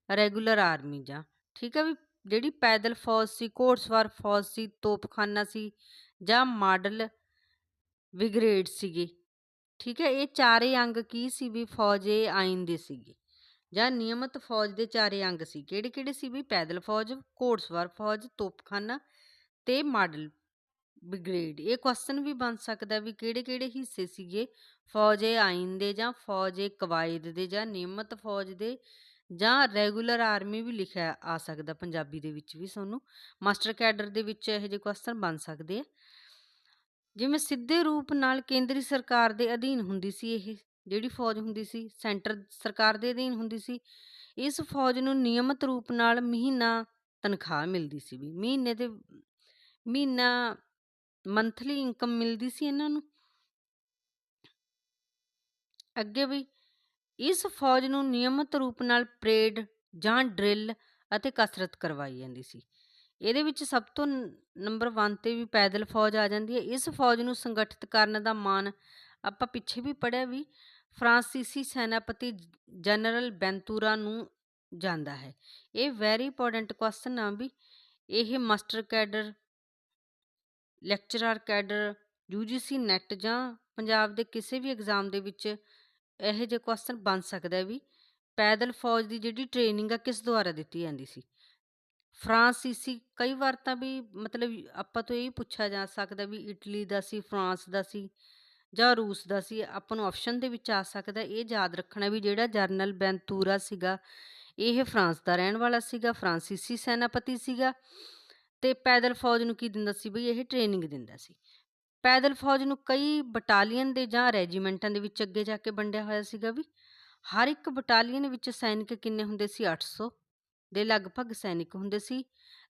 ਰੈਗੂਲਰ ਆਰਮੀ ਜਾਂ, ਠੀਕ ਹੈ ਵੀ? ਜਿਹੜੀ ਪੈਦਲ ਫੌਜ ਸੀ, ਘੋੜਸਵਾਰ ਫੌਜ ਸੀ, ਤੋਪਖਾਨਾ ਸੀ ਜਾਂ ਮਾਡਲ ਬ੍ਰਿਗੇਡ ਸੀਗੇ, ਠੀਕ ਹੈ? ਇਹ ਚਾਰੇ ਅੰਗ ਕੀ ਸੀ ਵੀ ਫੌਜ ਆਇਨ ਦੇ ਸੀਗੇ ਜਾਂ ਨਿਯਮਤ ਫੌਜ ਦੇ ਚਾਰੇ ਅੰਗ ਸੀ? ਕਿਹੜੇ ਕਿਹੜੇ ਸੀ ਵੀ ਪੈਦਲ ਫੌਜ, ਘੋੜਸਵਾਰ ਫੌਜ, ਤੋਪਖਾਨਾ ਤੇ ਮਾਡਲ ਬ੍ਰਿਗੇਡ ਇਹ ਕੁਐਸਚਨ ਵੀ ਬਣ ਸਕਦਾ ਵੀ ਕਿਹੜੇ ਕਿਹੜੇ ਹਿੱਸੇ ਸੀਗੇ ਫੌਜ ਏ ਆਇਨ ਦੇ ਜਾਂ ਫੌਜ ਏ ਕਵਾਇਦ ਦੇ ਜਾਂ ਨਿਯਮਤ ਫੌਜ ਦੇ ਜਾਂ ਰੈਗੂਲਰ ਆਰਮੀ ਵੀ ਲਿਖਿਆ ਆ ਸਕਦਾ ਪੰਜਾਬੀ ਦੇ ਵਿੱਚ ਵੀ ਤੁਹਾਨੂੰ ਮਾਸਟਰ ਕੈਡਰ ਦੇ ਵਿੱਚ ਇਹੋ ਜਿਹੇ ਕੁਐਸਚਨ ਬਣ ਸਕਦੇ ਆ। ਜਿਵੇਂ ਸਿੱਧੇ ਰੂਪ ਨਾਲ ਕੇਂਦਰੀ ਸਰਕਾਰ ਦੇ ਅਧੀਨ ਹੁੰਦੀ ਸੀ ਇਹ, ਜਿਹੜੀ ਫੌਜ ਹੁੰਦੀ ਸੀ, ਸੈਂਟਰ ਸਰਕਾਰ ਦੇ ਅਧੀਨ ਹੁੰਦੀ ਸੀ, ਇਸ ਫੌਜ ਨੂੰ ਨਿਯਮਤ ਰੂਪ ਨਾਲ ਮਹੀਨਾ ਤਨਖਾਹ ਮਿਲਦੀ ਸੀ ਵੀ, ਮਹੀਨੇ ਦੇ, ਮਹੀਨਾ ਮੰਥਲੀ ਇਨਕਮ ਮਿਲਦੀ ਸੀ ਇਹਨਾਂ ਨੂੰ। ਅੱਗੇ ਵੀ ਇਸ ਫੌਜ ਨੂੰ ਨਿਯਮਤ ਰੂਪ ਨਾਲ ਪਰੇਡ ਜਾਂ ਡਰਿਲ ਅਤੇ ਕਸਰਤ ਕਰਵਾਈ ਜਾਂਦੀ ਸੀ। ਇਹਦੇ ਵਿੱਚ ਸਭ ਤੋਂ ਨੰਬਰ 1 ਤੇ ਵੀ ਪੈਦਲ ਫੌਜ ਆ ਜਾਂਦੀ ਹੈ। ਇਸ ਫੌਜ ਨੂੰ ਸੰਗਠਿਤ ਕਰਨ ਦਾ ਮਾਨ ਆਪਾਂ ਪਿੱਛੇ ਵੀ ਪੜਿਆ ਵੀ ਫਰਾਂਸੀਸੀ ਸੈਨਾਪਤੀ ਜਨਰਲ ਬੈਂਤੂਰਾ ਨੂੰ ਜਾਂਦਾ ਹੈ। ਇਹ ਵੈਰੀ ਇੰਪੋਰਟੈਂਟ ਕੁਐਸਚਨ ਆ ਵੀ ਇਹ master cadre, lecturer cadre UGC NET ਜਾਂ ਪੰਜਾਬ ਦੇ ਕਿਸੇ ਵੀ ਐਗਜ਼ਾਮ ਦੇ ਵਿੱਚ ਇਹੋ ਜਿਹੇ ਕੁਐਸਚਨ ਬਣ ਸਕਦਾ ਵੀ ਪੈਦਲ ਫੌਜ ਦੀ ਜਿਹੜੀ ਟ੍ਰੇਨਿੰਗ ਆ ਕਿਸ ਦੁਆਰਾ ਦਿੱਤੀ ਜਾਂਦੀ ਸੀ। ਫਰਾਂਸੀਸੀ ਕਈ ਵਾਰ ਤਾਂ ਵੀ ਮਤਲਬ ਆਪਾਂ ਤੋਂ ਇਹ ਪੁੱਛਿਆ ਜਾ ਸਕਦਾ ਵੀ ਇਟਲੀ ਦਾ ਸੀ, ਫਰਾਂਸ ਦਾ ਸੀ ਜਾਂ ਰੂਸ ਦਾ ਸੀ, ਆਪਾਂ ਨੂੰ ਆਪਸ਼ਨ ਦੇ ਵਿੱਚ ਆ ਸਕਦਾ। ਇਹ ਯਾਦ ਰੱਖਣਾ ਵੀ ਜਿਹੜਾ ਜਰਨਲ ਬੈਂਤੂਰਾ ਸੀਗਾ, ਇਹ ਫਰਾਂਸ ਦਾ ਰਹਿਣ ਵਾਲਾ ਸੀਗਾ, ਫਰਾਂਸੀਸੀ ਸੈਨਾਪਤੀ ਸੀਗਾ ਤੇ ਪੈਦਲ ਫੌਜ ਨੂੰ ਕੀ ਦਿੰਦਾ ਸੀ ਬਈ ਇਹ ਟ੍ਰੇਨਿੰਗ ਦਿੰਦਾ ਸੀ। ਪੈਦਲ ਫੌਜ ਨੂੰ ਕਈ ਬਟਾਲੀਅਨ ਦੇ ਜਾਂ ਰੈਜੀਮੈਂਟਾਂ ਦੇ ਵਿੱਚ ਅੱਗੇ ਜਾ ਕੇ ਵੰਡਿਆ ਹੋਇਆ ਸੀਗਾ ਵੀ। ਹਰ ਇੱਕ ਬਟਾਲੀਅਨ ਵਿੱਚ ਸੈਨਿਕ ਕਿੰਨੇ ਹੁੰਦੇ ਸੀ? 800 ਦੇ ਲਗਭਗ ਸੈਨਿਕ ਹੁੰਦੇ ਸੀ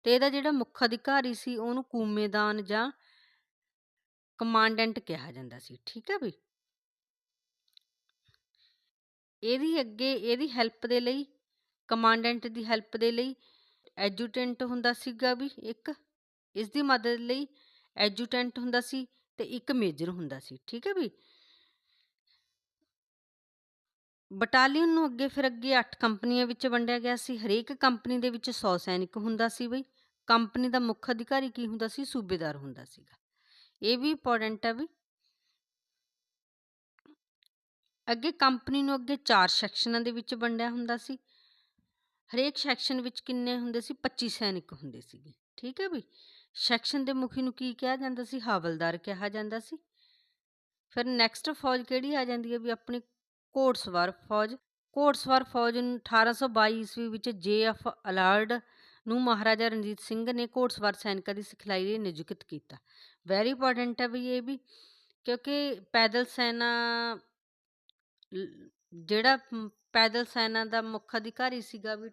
ਤੇ ਇਹਦਾ ਜਿਹੜਾ ਮੁੱਖ ਅਧਿਕਾਰੀ ਸੀ ਉਹਨੂੰ ਕੂਮੇਦਾਨ ਜਾਂ ਕਮਾਂਡੈਂਟ ਕਿਹਾ ਜਾਂਦਾ ਸੀ, ਠੀਕ ਹੈ ਵੀ? ਇਹਦੀ ਅੱਗੇ, ਇਹਦੀ ਹੈਲਪ ਦੇ ਲਈ, ਕਮਾਂਡੈਂਟ ਦੀ ਹੈਲਪ ਦੇ ਲਈ ਐਜੂਟੈਂਟ ਹੁੰਦਾ ਸੀਗਾ ਵੀ ਇੱਕ, ਇਸ ਦੀ ਮਦਦ ਲਈ ਐਜੂਟੈਂਟ ਹੁੰਦਾ ਸੀ ਤੇ ਇੱਕ ਮੇਜਰ ਹੁੰਦਾ ਸੀ, ਠੀਕ ਹੈ ਵੀ? ਬਟਾਲੀਅਨ ਨੂੰ ਅੱਗੇ ਫਿਰ ਅੱਗੇ 8 ਕੰਪਨੀਆਂ ਵਿੱਚ ਵੰਡਿਆ ਗਿਆ ਸੀ। ਹਰੇਕ ਕੰਪਨੀ ਦੇ ਵਿੱਚ 100 ਸੈਨਿਕ ਹੁੰਦਾ ਸੀ ਬਈ। ਕੰਪਨੀ ਦਾ ਮੁੱਖ ਅਧਿਕਾਰੀ ਕੀ ਹੁੰਦਾ ਸੀ? ਸੂਬੇਦਾਰ ਹੁੰਦਾ ਸੀਗਾ। ਇਹ ਵੀ ਇੰਪੋਰਟੈਂਟ ਹੈ ਵੀ। ਅੱਗੇ ਕੰਪਨੀ ਨੂੰ ਅੱਗੇ ਚਾਰ ਸੈਕਸ਼ਨਾਂ ਦੇ ਵਿੱਚ ਵੰਡਿਆ ਹੁੰਦਾ ਸੀ। ਹਰੇਕ ਸੈਕਸ਼ਨ ਵਿੱਚ ਕਿੰਨੇ ਹੁੰਦੇ ਸੀ? 25 ਸੈਨਿਕ ਹੁੰਦੇ ਸੀਗੇ। ਠੀਕ ਹੈ ਵੀ ਸੈਕਸ਼ਨ ਦੇ ਮੁਖੀ ਨੂੰ ਕੀ ਕਿਹਾ ਜਾਂਦਾ ਸੀ? ਹਵਲਦਾਰ ਕਿਹਾ ਜਾਂਦਾ ਸੀ। ਫਿਰ ਨੈਕਸਟ ਫੌਜ ਕਿਹੜੀ ਆ ਜਾਂਦੀ ਹੈ? ਵੀ ਆਪਣੀ ਘੋੜਸਵਾਰ ਫੌਜ ਘੋੜਸਵਾਰ ਫੌਜ ਨੂੰ 1822 ਈਸਵੀ ਵਿੱਚ ਜੇਐਫ ਅਲਾਰਡ ਨੂੰ ਮਹਾਰਾਜਾ ਰਣਜੀਤ ਸਿੰਘ ਨੇ ਘੋੜਸਵਾਰ ਸੈਨਿਕਾਂ ਦੀ ਸਿਖਲਾਈ ਲਈ ਨਿਯੁਕਤ ਕੀਤਾ। ਵੈਰੀ ਇੰਪੋਰਟੈਂਟ ਹੈ ਵੀ ਇਹ ਵੀ ਕਿਉਂਕਿ ਪੈਦਲ ਸੈਨਾ ਜਿਹੜਾ ਪੈਦਲ ਸੈਨਾ ਦਾ ਮੁੱਖ ਅਧਿਕਾਰੀ ਸੀਗਾ ਵੀ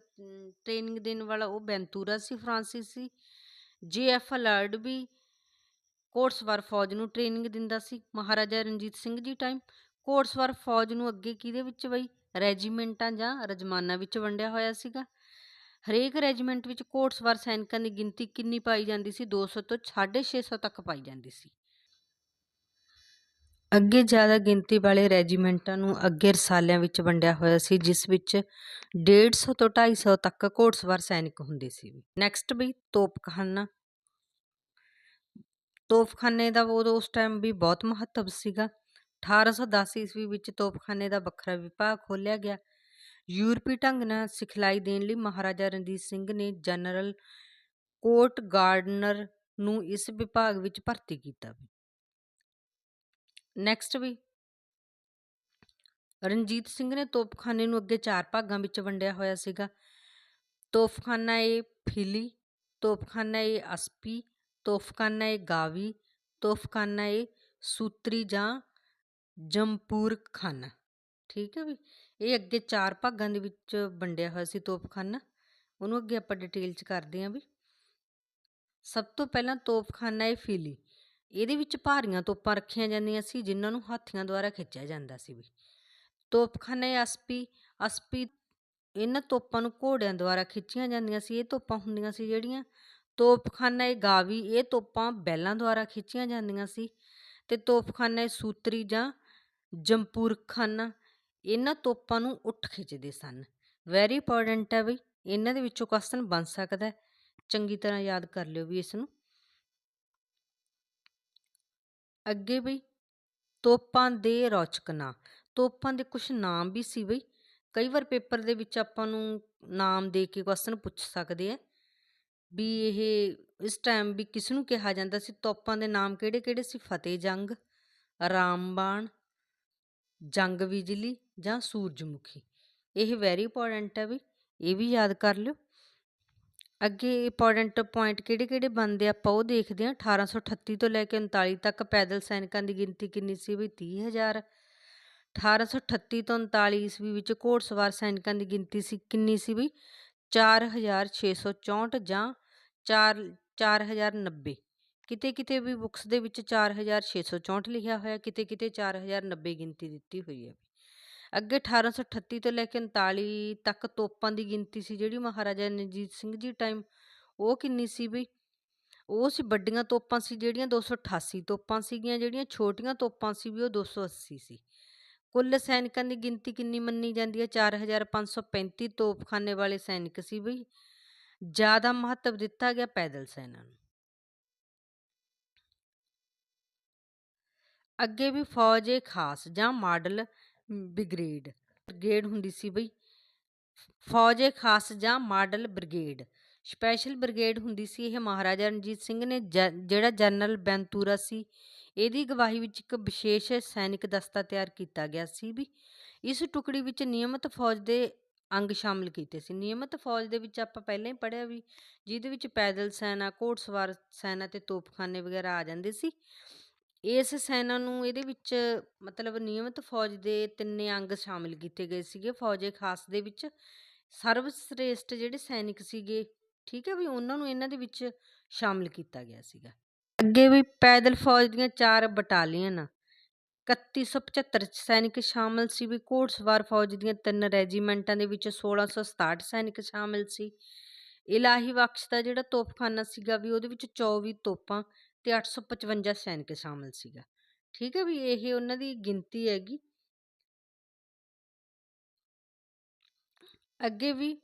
ਟ੍ਰੇਨਿੰਗ ਦੇਣ ਵਾਲਾ ਉਹ ਬੈਂਤੂਰਾ ਸੀ, ਫਰਾਂਸੀਸੀ ਜੇਐਫ ਅਲਾਰਡ ਵੀ ਕੋਟਸਵਾਰ ਫੌਜ ਨੂੰ ਟ੍ਰੇਨਿੰਗ ਦਿੰਦਾ ਸੀ ਮਹਾਰਾਜਾ ਰਣਜੀਤ ਸਿੰਘ ਜੀ ਟਾਈਮ ਘੋੜਸਵਾਰ ਫੌਜ ਨੂੰ ਅੱਗੇ ਕਿਹਦੇ ਵਿੱਚ ਬਈ? ਰੈਜੀਮੈਂਟਾਂ ਜਾਂ ਰਜਮਾਨਾਂ ਵਿੱਚ ਵੰਡਿਆ ਹੋਇਆ ਸੀਗਾ। ਹਰੇਕ ਰੈਜੀਮੈਂਟ ਵਿੱਚ ਘੋੜਸਵਾਰ ਸੈਨਿਕਾਂ ਦੀ ਗਿਣਤੀ ਕਿੰਨੀ ਪਾਈ ਜਾਂਦੀ ਸੀ? 200 ਤੋਂ 650 ਤੱਕ ਪਾਈ ਜਾਂਦੀ ਸੀ। ਅੱਗੇ ਜ਼ਿਆਦਾ ਗਿਣਤੀ ਵਾਲੇ ਰੈਜੀਮੈਂਟਾਂ ਨੂੰ ਅੱਗੇ ਰਸਾਲਿਆਂ ਵਿੱਚ ਵੰਡਿਆ ਹੋਇਆ ਸੀ, ਜਿਸ ਵਿੱਚ 150 ਤੋਂ 250 ਤੱਕ ਘੋੜਸਵਾਰ ਸੈਨਿਕ ਹੁੰਦੇ ਸੀ। ਨੈਕਸਟ ਵੀ ਤੋਪਖਾਨਾ। ਤੋਪਖਾਨੇ ਦਾ ਉਹ ਉਸ ਟਾਈਮ ਵੀ ਬਹੁਤ ਮਹੱਤਵ ਸੀਗਾ। 1810 ਈਸਵੀ ਵਿੱਚ ਤੋਪਖਾਨੇ ਦਾ ਵੱਖਰਾ ਵਿਭਾਗ ਖੋਲ੍ਹਿਆ ਗਿਆ। ਯੂਰਪੀ ਢੰਗ ਨਾਲ ਸਿਖਲਾਈ ਦੇਣ ਲਈ ਮਹਾਰਾਜਾ ਰਣਜੀਤ ਸਿੰਘ ਨੇ ਜਨਰਲ ਕੋਰਟ ਗਾਰਡਨਰ ਨੂੰ ਇਸ ਵਿਭਾਗ ਵਿੱਚ ਭਰਤੀ ਕੀਤਾ ਨੈਕਸਟ ਵੀ। ਰਣਜੀਤ ਸਿੰਘ ਨੇ ਤੋਪਖਾਨੇ ਨੂੰ ਅੱਗੇ ਚਾਰ ਭਾਗਾਂ ਵਿੱਚ ਵੰਡਿਆ ਹੋਇਆ ਸੀਗਾ। ਤੋਪਖਾਨਾ ਏ ਫਿਲੀ, ਤੋਪਖਾਨਾ ਏ ਅਸਪੀ, ਤੋਪਖਾਨਾ ਏ ਗਾਵੀ, ਤੋਪਖਾਨਾ ਏ ਸੂਤਰੀ ਜਾਂ ਜੰਪੂਰ ਖਾਨਾ ਠੀਕ ਹੈ ਵੀ? ਇਹ ਅੱਗੇ ਚਾਰ ਭਾਗਾਂ ਦੇ ਵਿੱਚ ਵੰਡਿਆ ਹੋਇਆ ਸੀ ਤੋਪਖਾਨਾ। ਉਹਨੂੰ ਅੱਗੇ ਆਪਾਂ ਡਿਟੇਲ ਚ ਕਰਦੇ ਹਾਂ ਵੀ। ਸਭ ਤੋਂ ਪਹਿਲਾਂ ਤੋਪਖਾਨਾ ਏ ਫੀਲੀ। ਇਹਦੇ ਵਿੱਚ ਭਾਰੀਆਂ ਤੋਪਾਂ ਰੱਖੀਆਂ ਜਾਂਦੀਆਂ ਸੀ, ਜਿਨ੍ਹਾਂ ਨੂੰ ਹਾਥੀਆਂ ਦੁਆਰਾ ਖਿੱਚਿਆ ਜਾਂਦਾ ਸੀ ਵੀ। ਤੋਪਖਾਨੇ ਅਸਪੀ ਅਸਪੀ ਇਹਨਾਂ ਤੋਪਾਂ ਨੂੰ ਘੋੜਿਆਂ ਦੁਆਰਾ ਖਿੱਚੀਆਂ ਜਾਂਦੀਆਂ ਸੀ, ਇਹ ਤੋਪਾਂ ਹੁੰਦੀਆਂ ਸੀ ਜਿਹੜੀਆਂ ਤੋਪਖਾਨਾ ਗਾਵੀ, ਇਹ ਤੋਪਾਂ ਬੈਲਾਂ ਦੁਆਰਾ ਖਿੱਚੀਆਂ ਜਾਂਦੀਆਂ ਸੀ। ਤੇ ਤੋਪਖਾਨਾ ਸੂਤਰੀ ਜਾਂ ਜੰਪੂਰਖਾਨਾ ਇਹਨਾਂ ਤੋਪਾਂ ਨੂੰ ਉੱਠ ਖਿੱਚਦੇ ਸਨ। ਵੈਰੀ ਇੰਪੋਰਟੈਂਟ ਹੈ ਬਈ, ਇਹਨਾਂ ਦੇ ਵਿੱਚੋਂ ਕੁਐਸਚਨ ਬਣ ਸਕਦਾ ਚੰਗੀ ਤਰ੍ਹਾਂ ਯਾਦ ਕਰ ਲਿਓ ਵੀ ਇਸ ਨੂੰ ਅੱਗੇ ਬਈ, ਤੋਪਾਂ ਦੇ ਰੌਚਕ ਨਾਂ। ਤੋਪਾਂ ਦੇ ਕੁਝ ਨਾਮ ਵੀ ਸੀ ਬਈ। ਕਈ ਵਾਰ ਪੇਪਰ ਦੇ ਵਿੱਚ ਆਪਾਂ ਨੂੰ ਨਾਮ ਦੇ ਕੇ ਕੁਐਸਚਨ ਪੁੱਛ ਸਕਦੇ ਆ। ਵੀ ਇਹ ਇਸ ਟਾਈਮ ਵੀ ਕਿਸ ਨੂੰ ਕਿਹਾ ਜਾਂਦਾ ਸੀ? ਤੋਪਾਂ ਦੇ ਨਾਮ ਕਿਹੜੇ ਕਿਹੜੇ ਸੀ? ਫਤਿਹ ਜੰਗ ਰਾਮਬਾਣ ਜੰਗ ਬਿਜਲੀ ਜਾਂ ਸੂਰਜਮੁਖੀ। ਇਹ ਵੈਰੀ ਇੰਪੋਰਟੈਂਟ ਹੈ ਵੀ, ਇਹ ਵੀ ਯਾਦ ਕਰ ਲਿਓ। ਅੱਗੇ ਇੰਪੋਰਟੈਂਟ ਪੁਆਇੰਟ ਕਿਹੜੇ ਕਿਹੜੇ ਬਣਦੇ ਆ, ਆਪਾਂ ਉਹ ਦੇਖਦੇ ਹਾਂ। 1838 ਤੋਂ ਲੈ ਕੇ 39 ਤੱਕ ਪੈਦਲ ਸੈਨਿਕਾਂ ਦੀ ਗਿਣਤੀ ਕਿੰਨੀ ਸੀ ਵੀ? 30000 1838 ਤੋਂ 39 ਈਸਵੀ ਵਿੱਚ ਘੋੜਸਵਾਰ ਸੈਨਿਕਾਂ ਦੀ ਗਿਣਤੀ ਸੀ ਕਿੰਨੀ ਸੀ ਵੀ? 4664 ਜਾਂ 4 4090 ਕਿਤੇ ਕਿਤੇ ਵੀ ਬੁੱਕਸ ਦੇ ਵਿੱਚ 4664 ਲਿਖਿਆ ਹੋਇਆ ਕਿਤੇ ਕਿਤੇ 4090 ਗਿਣਤੀ ਦਿੱਤੀ ਹੋਈ ਹੈ ਅੱਗੇ 1838 ਤੋਂ ਲੈ ਕੇ 39 ਤੱਕ ਤੋਪਾਂ ਦੀ ਗਿਣਤੀ ਸੀ ਜਿਹੜੀ ਮਹਾਰਾਜਾ ਰਣਜੀਤ ਸਿੰਘ ਜੀ ਟਾਈਮ ਉਹ ਕਿੰਨੀ ਸੀ ਬਈ? ਉਹ ਸੀ ਵੱਡੀਆਂ ਤੋਪਾਂ ਸੀ ਜਿਹੜੀਆਂ 288 ਤੋਪਾਂ ਸੀਗੀਆਂ, ਜਿਹੜੀਆਂ ਛੋਟੀਆਂ ਤੋਪਾਂ ਸੀ ਵੀ ਉਹ 280 ਸੀ ਕੁੱਲ ਸੈਨਿਕਾਂ ਦੀ ਗਿਣਤੀ ਕਿੰਨੀ ਮੰਨੀ ਜਾਂਦੀ ਹੈ? 4535 ਤੋਪਖਾਨੇ ਵਾਲੇ ਸੈਨਿਕ ਸੀ ਬਈ। ਜ਼ਿਆਦਾ ਮਹੱਤਵ ਦਿੱਤਾ ਗਿਆ ਪੈਦਲ ਸੈਨਾ ਨੂੰ। ਅੱਗੇ ਵੀ ਫੌਜ ਏ ਖਾਸ ਜਾਂ ਮਾਡਲ ਬ੍ਰਿਗੇਡ ਬ੍ਰਿਗੇਡ ਹੁੰਦੀ ਸੀ ਬਈ। ਫੌਜ ਏ ਖਾਸ ਜਾਂ ਮਾਡਲ, ਬ੍ਰਿਗੇਡ, ਸਪੈਸ਼ਲ ਬ੍ਰਿਗੇਡ ਹੁੰਦੀ ਸੀ ਇਹ ਮਹਾਰਾਜਾ ਰਣਜੀਤ ਸਿੰਘ ਨੇ ਜਿਹੜਾ ਜਨਰਲ ਬੈਂਤੂਰਾ ਸੀ, ਇਹਦੀ ਗਵਾਹੀ ਵਿੱਚ ਇੱਕ ਵਿਸ਼ੇਸ਼ ਸੈਨਿਕ ਦਸਤਾ ਤਿਆਰ ਕੀਤਾ ਗਿਆ ਸੀ ਵੀ ਇਸ ਟੁਕੜੀ ਵਿੱਚ ਨਿਯਮਤ ਫੌਜ ਦੇ ਅੰਗ ਸ਼ਾਮਲ ਕੀਤੇ ਸੀ। ਨਿਯਮਤ ਫੌਜ ਦੇ ਵਿੱਚ ਆਪਾਂ ਪਹਿਲਾਂ ਹੀ ਪੜ੍ਹਿਆ ਵੀ ਜਿਹਦੇ ਵਿੱਚ ਪੈਦਲ ਸੈਨਾ, ਘੋੜਸਵਾਰ ਸੈਨਾ ਤੇ ਤੋਪਖਾਨੇ ਵਗੈਰਾ ਆ ਜਾਂਦੇ ਸੀ। ਇਸ ਸੈਨਾ ਨੂੰ ਇਹਦੇ ਵਿੱਚ ਮਤਲਬ ਨਿਯਮਿਤ ਫੌਜ ਦੇ ਤਿੰਨੇ ਅੰਗ ਸ਼ਾਮਿਲ ਕੀਤੇ ਗਏ ਸੀਗੇ, ਫੌਜੇ ਖਾਸ ਦੇ ਵਿੱਚ ਸਰਵ ਸ੍ਰੇਸ਼ਟ ਜਿਹੜੇ ਸੈਨਿਕ ਸੀਗੇ, ਠੀਕ ਹੈ ਵੀ ਉਹਨਾਂ ਨੂੰ ਇਹਨਾਂ ਦੇ ਵਿੱਚ ਸ਼ਾਮਿਲ ਕੀਤਾ ਗਿਆ ਸੀਗਾ। ਅੱਗੇ ਵੀ ਪੈਦਲ ਫੌਜ ਦੀਆਂ ਚਾਰ ਬਟਾਲੀਅਨ 3175 ਸੈਨਿਕ ਸ਼ਾਮਲ ਸੀ, ਵੀ ਘੋੜਸਵਾਰ ਫੌਜ ਦੀਆਂ ਤਿੰਨ ਰੈਜੀਮੈਂਟਾਂ ਦੇ ਵਿੱਚ 1667 ਸੈਨਿਕ ਸ਼ਾਮਲ ਸੀ। ਇਲਾਹੀ ਬਖਸ਼ ਦਾ ਜਿਹੜਾ ਤੋਪਖਾਨਾ ਸੀਗਾ ਵੀ ਉਹਦੇ ਵਿੱਚ 24 ਤੋਪਾਂ ਤੇ 855 ਸੈਨਿਕ ਸ਼ਾਮਲ ਸੀਗਾ। ਠੀਕ ਹੈ ਵੀ ਇਹ ਉਹਨਾਂ ਦੀ ਗਿਣਤੀ ਹੈਗੀ। ਅੱਗੇ ਵੀ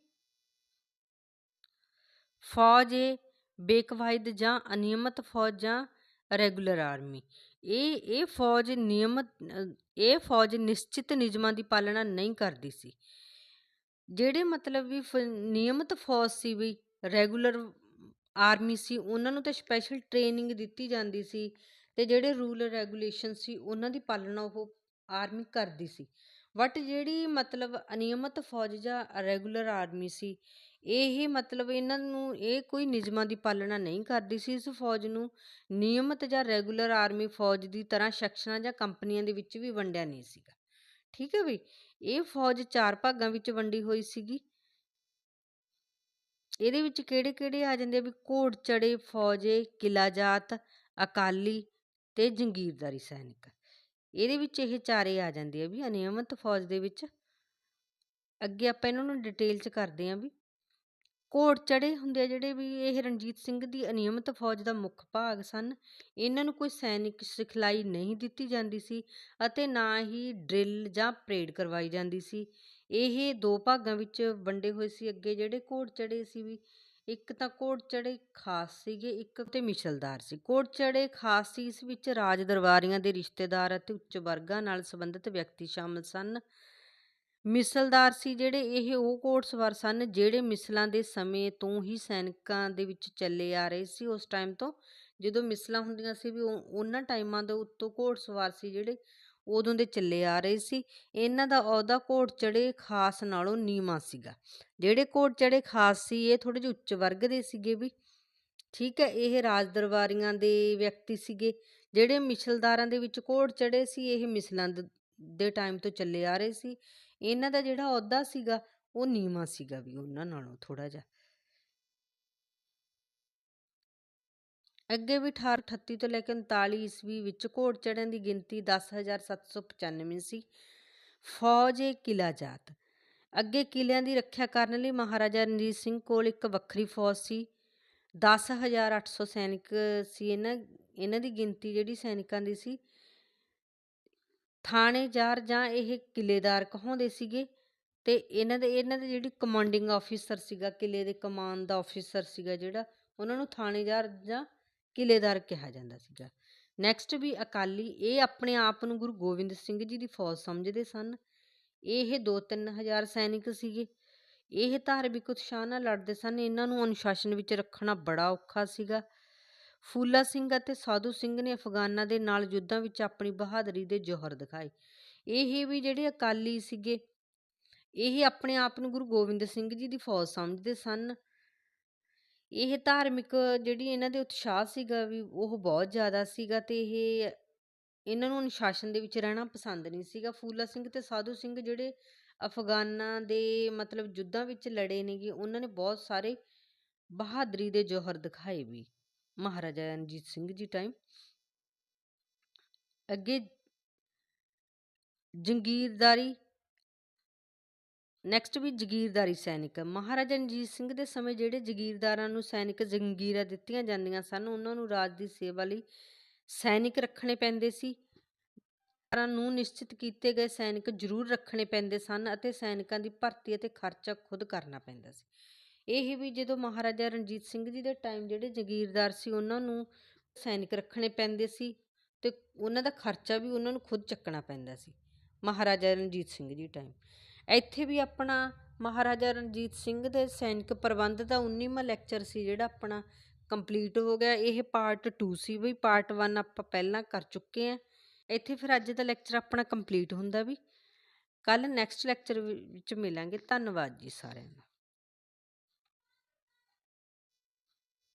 ਫੌਜ ਇਹ ਬੇਕਵਾਇਦ ਜਾਂ ਅਨਿਯਮਤ ਫੌਜ ਜਾਂ ਰੈਗੂਲਰ ਆਰਮੀ। ਇਹ ਇਹ ਫੌਜ ਨਿਯਮਤ ਇਹ ਫੌਜ ਨਿਸ਼ਚਿਤ ਨਿਯਮਾਂ ਦੀ ਪਾਲਣਾ ਨਹੀਂ ਕਰਦੀ ਸੀ। ਜਿਹੜੇ ਮਤਲਬ ਵੀ ਨਿਯਮਤ ਫੌਜ ਸੀ ਵੀ ਰੈਗੂਲਰ ਆਰਮੀ ਸੀ, ਉਹਨਾਂ ਨੂੰ ਤਾਂ ਸਪੈਸ਼ਲ ਟ੍ਰੇਨਿੰਗ ਦਿੱਤੀ ਜਾਂਦੀ ਸੀ ਤੇ ਜਿਹੜੇ ਰੂਲ ਰੈਗੂਲੇਸ਼ਨ ਸੀ, ਉਹਨਾਂ ਦੀ ਪਾਲਣਾ ਉਹ ਆਰਮੀ ਕਰਦੀ ਸੀ। ਬਟ ਜਿਹੜੀ ਮਤਲਬ ਅਨਿਯਮਤ ਫੌਜ ਜਾਂ ਰੈਗੂਲਰ ਆਰਮੀ ਸੀ, ਇਹ ਮਤਲਬ ਇਹਨਾਂ ਨੂੰ, ਇਹ ਕੋਈ ਨਿਯਮਾਂ ਦੀ ਪਾਲਣਾ ਨਹੀਂ ਕਰਦੀ ਸੀ, ਇਸ ਫੌਜ ਨੂੰ ਨਿਯਮਤ ਜਾਂ ਰੈਗੂਲਰ ਆਰਮੀ ਫੌਜ ਦੀ ਤਰ੍ਹਾਂ ਸੈਕਸ਼ਨਾਂ ਜਾਂ ਕੰਪਨੀਆਂ ਦੇ ਵਿੱਚ ਵੀ ਵੰਡਿਆ ਨਹੀਂ ਸੀਗਾ। ਠੀਕ ਹੈ ਵੀ? ਇਹ ਫੌਜ ਚਾਰ ਭਾਗਾਂ ਵਿੱਚ ਵੰਡੀ ਹੋਈ ਸੀਗੀ। ਇਹਦੇ ਵਿੱਚ ਕਿਹੜੇ ਕਿਹੜੇ ਆ ਜਾਂਦੇ ਆ ਵੀ ਘੋੜ ਚੜੇ ਫੌਜੇ, ਕਿਲਾਜਾਤ, ਅਕਾਲੀ ਤੇ ਜੰਗੀਰਦਾਰੀ ਸੈਨਿਕ। ਇਹਦੇ ਵਿੱਚ ਇਹ ਚਾਰੇ ਆ ਜਾਂਦੇ ਆ ਵੀ ਅਨਿਯਮਤ ਫੌਜ ਦੇ ਵਿੱਚ। ਅੱਗੇ ਆਪਾਂ ਇਹਨਾਂ ਨੂੰ ਡਿਟੇਲ ਚ ਕਰਦੇ ਆਂ ਵੀ ਘੋੜ ਚੜੇ ਹੁੰਦੇ ਆ ਜਿਹੜੇ ਵੀ ਇਹ ਰਣਜੀਤ ਸਿੰਘ ਦੀ ਅਨਿਯਮਤ ਫੌਜ ਦਾ ਮੁੱਖ ਭਾਗ ਸਨ। ਇਹਨਾਂ ਨੂੰ ਕੋਈ ਸੈਨਿਕ ਸਿਖਲਾਈ ਨਹੀਂ ਦਿੱਤੀ ਜਾਂਦੀ ਸੀ ਅਤੇ ਨਾ ਹੀ ਡਰਿਲ ਜਾਂ ਪਰੇਡ ਕਰਵਾਈ ਜਾਂਦੀ ਸੀ। ਇਹ ਦੋ ਭਾਗਾਂ ਵਿੱਚ ਵੰਡੇ ਹੋਏ ਸੀ ਅੱਗੇ ਜਿਹੜੇ ਘੋੜ ਚੜੇ ਸੀ ਵੀ, ਇੱਕ ਤਾਂ ਘੋੜ ਚੜੇ ਖਾਸ ਸੀਗੇ, ਇੱਕ ਤੇ ਮਿਸ਼ਲਦਾਰ ਸੀ। ਘੋੜ ਚੜੇ ਖਾਸ ਸੀ, ਇਸ ਵਿੱਚ ਰਾਜ ਦਰਬਾਰੀਆਂ ਦੇ ਰਿਸ਼ਤੇਦਾਰ ਅਤੇ ਉੱਚ ਵਰਗਾਂ ਨਾਲ ਸੰਬੰਧਿਤ ਵਿਅਕਤੀ ਸ਼ਾਮਲ ਸਨ। ਮਿਸਲਦਾਰ ਸੀ ਜਿਹੜੇ, ਇਹ ਉਹ ਘੋੜਸਵਾਰ ਸਨ ਜਿਹੜੇ ਮਿਸਲਾਂ ਦੇ ਸਮੇਂ ਤੋਂ ਹੀ ਸੈਨਿਕਾਂ ਦੇ ਵਿੱਚ ਚੱਲੇ ਆ ਰਹੇ ਸੀ। ਉਸ ਟਾਈਮ ਤੋਂ ਜਦੋਂ ਮਿਸਲਾਂ ਹੁੰਦੀਆਂ ਸੀ ਵੀ ਉਹਨਾਂ ਟਾਈਮਾਂ ਦੇ ਉੱਤੋਂ ਘੋੜਸਵਾਰ ਸੀ ਜਿਹੜੇ ਉਦੋਂ ਦੇ ਚੱਲੇ ਆ ਰਹੇ ਸੀ। ਇਹਨਾਂ ਦਾ ਅਹੁਦਾ ਘੋੜ ਚੜੇ ਖਾਸ ਨਾਲੋਂ ਨੀਵਾਂ ਸੀਗਾ। ਜਿਹੜੇ ਘੋੜ ਚੜੇ ਖਾਸ ਸੀ, ਇਹ ਥੋੜੇ ਜਿਹਾ ਉੱਚ ਵਰਗ ਦੇ ਸੀਗੇ ਵੀ। ਠੀਕ ਹੈ, ਇਹ ਰਾਜ ਦਰਬਾਰੀਆਂ ਦੇ ਵਿਅਕਤੀ ਸੀਗੇ। ਜਿਹੜੇ ਮਿਸਲਦਾਰਾਂ ਦੇ ਵਿੱਚ ਘੋੜ ਚੜੇ ਸੀ, ਇਹ ਮਿਸਲਾਂ ਦੇ ਟਾਈਮ ਤੋਂ ਚੱਲੇ ਆ ਰਹੇ ਸੀ। ਇਹਨਾਂ ਦਾ ਜਿਹੜਾ ਅਹੁਦਾ ਸੀਗਾ, ਉਹ ਨੀਵਾਂ ਸੀਗਾ ਵੀ ਉਹਨਾਂ ਨਾਲੋਂ ਥੋੜਾ ਜਿਹਾ। ਅੱਗੇ ਵੀ 1838 ਤੋਂ ਲੈ ਕੇ 39 ਈਸਵੀ ਵਿੱਚ ਘੋੜ ਚੜ੍ਹਿਆਂ ਦੀ ਗਿਣਤੀ 10795 ਸੀ ਫੌਜ ਏ ਕਿਲਾ ਜਾਤ। ਅੱਗੇ ਕਿਲਿਆਂ ਦੀ ਰੱਖਿਆ ਕਰਨ ਲਈ ਮਹਾਰਾਜਾ ਰਣਜੀਤ ਸਿੰਘ ਕੋਲ ਇੱਕ ਵੱਖਰੀ ਫੌਜ ਸੀ। 10800 ਸੈਨਿਕ ਸੀ ਇਹਨਾਂ ਇਹਨਾਂ ਦੀ ਗਿਣਤੀ ਜਿਹੜੀ ਸੈਨਿਕਾਂ ਦੀ ਸੀ। ਥਾਣੇਦਾਰ ਜਾਂ ਇਹ ਕਿਲੇਦਾਰ ਕਹਾਉਂਦੇ ਸੀਗੇ ਤੇ ਇਹਨਾਂ ਦੇ ਇਹਨਾਂ ਦੇ ਜਿਹੜੀ ਕਮਾਂਡਿੰਗ ਆਫੀਸਰ ਸੀਗਾ, ਕਿਲੇ ਦੇ ਕਮਾਨ ਦਾ ਆਫੀਸਰ ਸੀਗਾ ਜਿਹੜਾ, ਉਹਨਾਂ ਨੂੰ ਥਾਣੇਦਾਰ ਜਾਂ ਕਿਲੇਦਾਰ ਕਿਹਾ ਜਾਂਦਾ ਸੀਗਾ। ਨੈਕਸਟ ਵੀ ਅਕਾਲੀ, ਇਹ ਆਪਣੇ ਆਪ ਨੂੰ ਗੁਰੂ ਗੋਬਿੰਦ ਸਿੰਘ ਜੀ ਦੀ ਫੌਜ ਸਮਝਦੇ ਸਨ। ਇਹ 2-3 ਹਜ਼ਾਰ ਸੈਨਿਕ ਸੀਗੇ। ਇਹ ਧਾਰਮਿਕ ਉਤਸ਼ਾਹ ਨਾਲ ਲੜਦੇ ਸਨ। ਇਹਨਾਂ ਨੂੰ ਅਨੁਸ਼ਾਸਨ ਵਿੱਚ ਰੱਖਣਾ ਬੜਾ ਔਖਾ ਸੀਗਾ। ਫੂਲਾ ਸਿੰਘ ਅਤੇ ਸਾਧੂ ਸਿੰਘ ਨੇ ਅਫਗਾਨਾਂ ਦੇ ਨਾਲ ਯੁੱਧਾਂ ਵਿੱਚ ਆਪਣੀ ਬਹਾਦਰੀ ਦੇ ਜੋਹਰ ਦਿਖਾਏ। ਇਹ ਵੀ ਜਿਹੜੇ ਅਕਾਲੀ ਸੀਗੇ, ਇਹ ਆਪਣੇ ਆਪ ਨੂੰ ਗੁਰੂ ਗੋਬਿੰਦ ਸਿੰਘ ਜੀ ਦੀ ਫੌਜ ਸਮਝਦੇ ਸਨ। ਇਹ ਧਾਰਮਿਕ ਜਿਹੜੀ ਇਹਨਾਂ ਦੇ ਉਤਸ਼ਾਹ ਸੀਗਾ ਵੀ ਉਹ ਬਹੁਤ ਜ਼ਿਆਦਾ ਸੀਗਾ ਤੇ ਇਹ ਇਹਨਾਂ ਨੂੰ ਅਨੁਸ਼ਾਸਨ ਦੇ ਵਿੱਚ ਰਹਿਣਾ ਪਸੰਦ ਨਹੀਂ ਸੀਗਾ। ਫੂਲਾ ਸਿੰਘ ਤੇ ਸਾਧੂ ਸਿੰਘ ਜਿਹੜੇ ਅਫਗਾਨਾਂ ਦੇ ਮਤਲਬ ਯੁੱਧਾਂ ਵਿੱਚ ਲੜੇ ਨੇਗੇ, ਉਹਨਾਂ ਨੇ ਬਹੁਤ ਸਾਰੇ ਬਹਾਦਰੀ ਦੇ ਜੋਹਰ ਦਿਖਾਏ ਵੀ, ਮਹਾਰਾਜਾ ਰਣਜੀਤ ਸਿੰਘ ਜੀ ਟਾਈਮ ਅੱਗੇ ਜੰਗੀਰਦਾਰੀ ਨੈਕਸਟ ਵੀ ਜਗੀਰਦਾਰੀ ਸੈਨਿਕ। ਮਹਾਰਾਜਾ ਰਣਜੀਤ ਸਿੰਘ ਦੇ ਸਮੇਂ ਜਿਹੜੇ ਜਗੀਰਦਾਰਾਂ ਨੂੰ ਸੈਨਿਕ ਜੰਗੀਰਾਂ ਦਿੱਤੀਆਂ ਜਾਂਦੀਆਂ ਸਨ, ਉਹਨਾਂ ਨੂੰ ਰਾਜ ਦੀ ਸੇਵਾ ਲਈ ਸੈਨਿਕ ਰੱਖਣੇ ਪੈਂਦੇ ਸੀ। ਸਰਕਾਰਾਂ ਨੂੰ ਨਿਸ਼ਚਿਤ ਕੀਤੇ ਗਏ ਸੈਨਿਕ ਜ਼ਰੂਰ ਰੱਖਣੇ ਪੈਂਦੇ ਸਨ ਅਤੇ ਸੈਨਿਕਾਂ ਦੀ ਭਰਤੀ ਅਤੇ ਖਰਚਾ ਖੁਦ ਕਰਨਾ ਪੈਂਦਾ ਸੀ। ਇਹ ਵੀ ਜਦੋਂ ਮਹਾਰਾਜਾ ਰਣਜੀਤ ਸਿੰਘ ਜੀ ਦੇ ਟਾਈਮ ਜਿਹੜੇ ਜਗੀਰਦਾਰ ਸੀ, ਉਹਨਾਂ ਨੂੰ ਸੈਨਿਕ ਰੱਖਣੇ ਪੈਂਦੇ ਸੀ ਤੇ ਉਹਨਾਂ ਦਾ ਖਰਚਾ ਵੀ ਉਹਨਾਂ ਨੂੰ ਖੁਦ ਚੱਕਣਾ ਪੈਂਦਾ ਸੀ। ਮਹਾਰਾਜਾ ਰਣਜੀਤ ਸਿੰਘ ਜੀ ਟਾਈਮ ਇੱਥੇ ਵੀ ਆਪਣਾ ਮਹਾਰਾਜਾ ਰਣਜੀਤ ਸਿੰਘ ਦੇ ਸੈਨਿਕ ਪ੍ਰਬੰਧ ਦਾ 19ਵਾਂ ਲੈਕਚਰ ਸੀ ਜਿਹੜਾ ਆਪਣਾ ਕੰਪਲੀਟ ਹੋ ਗਿਆ। ਇਹ ਪਾਰਟ 2 ਸੀ ਵੀ ਪਾਰਟ 1 ਆਪਾਂ ਪਹਿਲਾਂ ਕਰ ਚੁੱਕੇ ਆ ਇੱਥੇ ਫਿਰ ਅੱਜ ਦਾ ਲੈਕਚਰ ਆਪਣਾ ਕੰਪਲੀਟ ਹੁੰਦਾ ਵੀ। ਕੱਲ ਨੈਕਸਟ ਲੈਕਚਰ ਵਿੱਚ ਮਿਲਾਂਗੇ। ਧੰਨਵਾਦ ਜੀ ਸਾਰਿਆਂ ਦਾ।